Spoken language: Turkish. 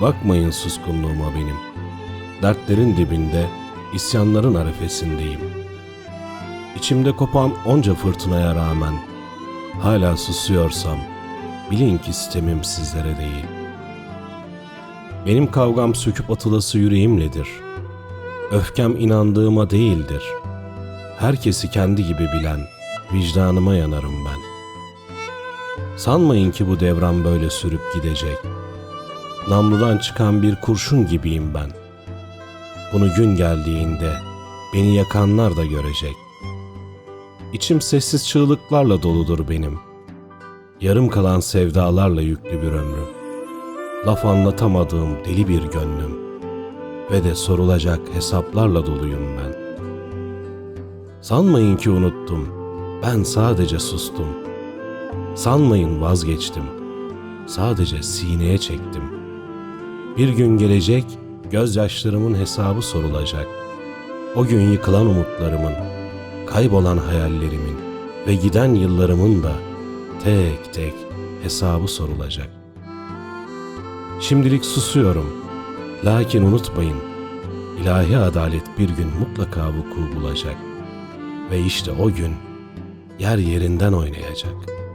Bakmayın suskunluğuma benim. Dertlerin dibinde, isyanların arefesindeyim. İçimde kopan onca fırtınaya rağmen hala susuyorsam bilin ki sistemim sizlere değil. Benim kavgam söküp atılası yüreğimledir. Öfkem inandığıma değildir. Herkesi kendi gibi bilen vicdanıma yanarım ben. Sanmayın ki bu devran böyle sürüp gidecek. Namludan çıkan bir kurşun gibiyim ben. Bunu gün geldiğinde beni yakanlar da görecek. İçim sessiz çığlıklarla doludur benim. Yarım kalan sevdalarla yüklü bir ömrüm. Laf anlatamadığım deli bir gönlüm. Ve de sorulacak hesaplarla doluyum ben. Sanmayın ki unuttum. Ben sadece sustum. Sanmayın vazgeçtim. Sadece sineye çektim. Bir gün gelecek, gözyaşlarımın hesabı sorulacak. O gün yıkılan umutlarımın, kaybolan hayallerimin ve giden yıllarımın da tek tek hesabı sorulacak. Şimdilik susuyorum. Lakin unutmayın, ilahi adalet bir gün mutlaka vuku bulacak. Ve işte o gün yer yerinden oynayacak.''